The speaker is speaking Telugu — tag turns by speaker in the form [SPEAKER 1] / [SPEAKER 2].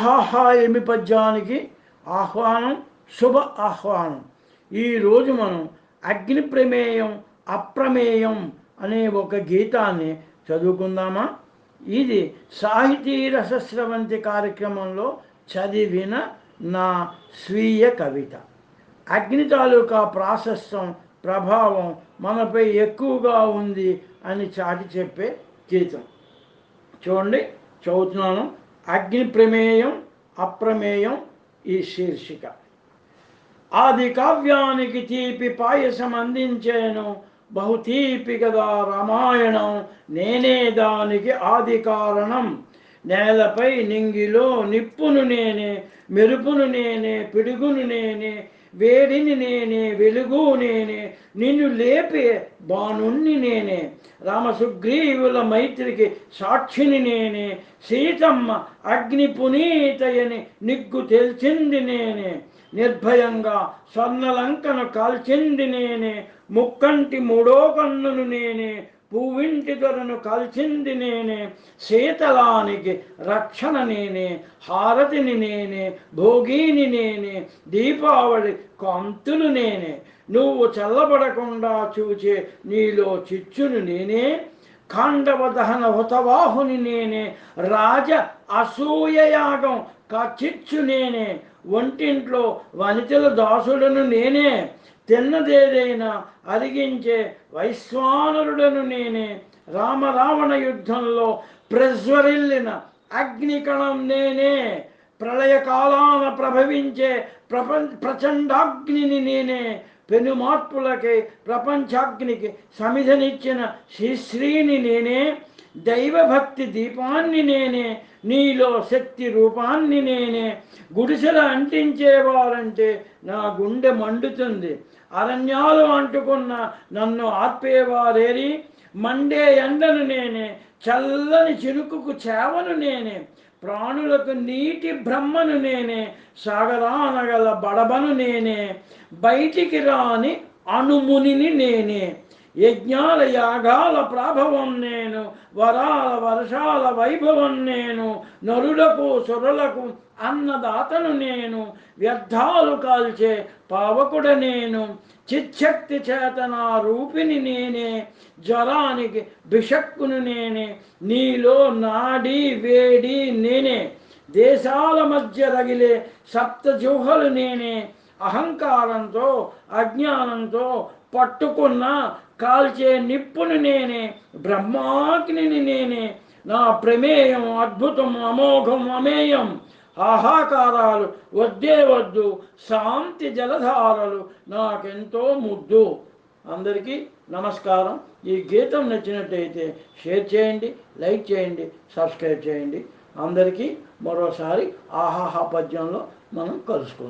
[SPEAKER 1] ఆహా ఎమి పద్యానికి ఆహ్వానం శుభ ఆహ్వానం. ఈరోజు మనం అగ్ని ప్రమేయం అప్రమేయం అనే ఒక గీతాన్ని చదువుకుందామా? ఇది సాహితీ రసస్రవంతి కార్యక్రమంలో చదివిన నా స్వీయ కవిత. అగ్ని తాలూకా ప్రాశస్తం ప్రభావం మనపై ఎక్కువగా ఉంది అని చాటి చెప్పే గీతం. చూడండి చదువుతున్నాను. అగ్ని ప్రమేయం అప్రమేయం ఈ శీర్షిక. ఆది కావ్యానికి తీపి పాయసం అందించాను బహు తీపి కదా రామాయణం నేనే దానికి ఆది కారణం. నేలపై నింగిలో నిప్పును నేనే మెరుపును నేనే పిడుగును నేనే వేడిని నేనే వెలుగు నేనే నిన్ను లేపే బాణుణ్ణి నేనే. రామసుగ్రీవుల మైత్రికి సాక్షిని నేనే సీతమ్మ అగ్ని పునీతయని నిగ్గు తెల్చింది నేనే. నిర్భయంగా స్వర్ణలంకను కాల్చింది నేనే ముక్కంటి మూడో కన్నును నేనే పువ్వింటి దొరను కలిచింది నేనే శీతలానికి రక్షణ నేనే హారతిని నేనే భోగిని నేనే దీపావళి కాంతులు నేనే. నువ్వు చల్లబడకుండా చూచే నీలో చిచ్చును నేనే ఖాండవ దహన హుతవాహుని నేనే రాజ అసూయయాగం చిచ్చు నేనే. ఒంటింట్లో వనితల దాసుడను నేనే. తిన్నదేదైనా అరిగించే వైశ్వానరుడను నేనే. రామరావణ యుద్ధంలో ప్రజ్వరిల్లిన అగ్నికణం నేనే. ప్రళయకాలాన ప్రభవించే ప్రపంచ ప్రచండాగ్నిని నేనే. పెను మార్పులకి ప్రపంచాగ్నికి సమిధనిచ్చిన శ్రీశ్రీని నేనే. దైవభక్తి దీపాన్ని నేనే నీలో శక్తి రూపాన్ని నేనే. గుడిసెల అంటించేవారంటే నా గుండె మండుతుంది. అరణ్యాలు అంటుకున్న నన్ను ఆర్పేవారేరి? మండే ఎండను నేనే చల్లని చినుకుకు చేవను నేనే. ప్రాణులకు నీటి బ్రహ్మను నేనే సాగరానగల బడబను నేనే. బయటికి రాని అణుమునిని నేనే. యజ్ఞాల యాగాల ప్రాభవం నేను వరాల వర్షాల వైభవం నేను నరులకు సురులకు అన్నదాతను నేను వ్యర్థాలు కాల్చే పావకుడ నేను చిచ్చక్తి చేతన రూపిని నేనే జ్వరానికి బిషక్కును నేనే నీలో నాడి వేడి నేనే దేశాల మధ్య రగిలే సప్తజుహలు నేనే అహంకారంతో అజ్ఞానంతో పట్టుకున్న కాల్చే నిప్పును నేనే బ్రహ్మాగ్నిని నేనే నా ప్రమేయం అద్భుతం అమోఘం అమేయం ఆహాకారాలు వద్దే వద్దు శాంతి జలధారలు నాకెంతో ముద్దు. అందరికీ నమస్కారం. ఈ గీతం నచ్చినట్టయితే షేర్ చేయండి లైక్ చేయండి సబ్స్క్రైబ్ చేయండి. అందరికీ మరోసారి ఆహాహా పద్యంలో మనం కలుసుకుందాం.